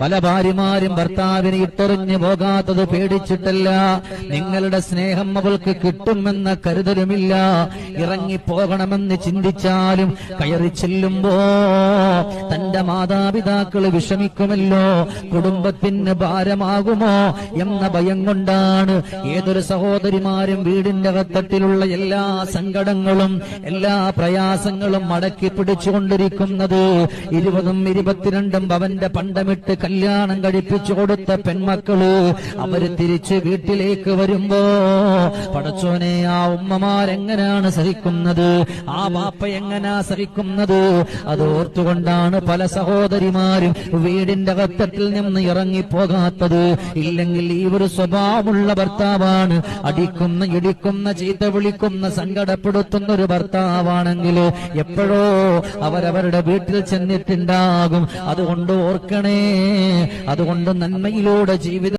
പല ഭാര്യമാരും ഭർത്താവിനെ ഇട്ടെറിഞ്ഞു പോകാത്തത് പേടിച്ചിട്ടല്ല. നിങ്ങളുടെ സ്നേഹം അവൾക്ക് കിട്ടുമെന്ന കരുതലുമില്ല. ഇറങ്ങിപ്പോകണമെന്ന് ചിന്തിച്ചാലും കയറി ചെല്ലുമ്പോ തന്റെ മാതാപിതാക്കൾ വിഷമിക്കുമല്ലോ. കുടുംബത്തിന് ഭാരമാകുമോ എന്ന ഭയം കൊണ്ടാണ് ഏതൊരു സഹോദരിമാരും വീടിന്റെ അകത്തട്ടിലുള്ള എല്ലാ സങ്കടങ്ങളും എല്ലാ പ്രയാസങ്ങളും മടക്കി പിടിച്ചുകൊണ്ടിരിക്കുന്നത്. ഇരുപതും ഇരുപത്തിരണ്ടും അവന്റെ പണ്ടമിട്ട് കല്യാണം കഴിപ്പിച്ചു കൊടുത്ത പെൺമക്കൾ അവർ തിരിച്ച് വീട്ടിലേക്ക് വരുമ്പോ പടച്ചോനെ ആ ഉമ്മമാരെങ്ങനെയാണ് സഹിക്കുന്നത്? ആ വാപ്പ എങ്ങനാ സഹിക്കുന്നത്? അത് ഓർത്തുകൊണ്ടാണ് പല സഹോദരിമാരും വീടിന്റെ അകത്തട്ടിൽ നിന്ന് ഇറങ്ങിപ്പോകാത്തത്. ഇല്ലെങ്കിൽ ഈ ഒരു സ്വഭാവമുള്ള ഭർത്താവാണ്. അടിക്കുന്ന ഇടിക്കുന്ന ചീത്ത വിളിക്കുന്ന സങ്കടപ്പെടുത്തുന്ന ഒരു ഭർത്താവാണെങ്കിൽ എപ്പോഴോ അവരവരുടെ വീട്ടിൽ ചെന്നിട്ടുണ്ടാകും. അതുകൊണ്ട് ഓർക്കണേ അതുകൊണ്ട് നന്മയിലൂടെ ജീവിതം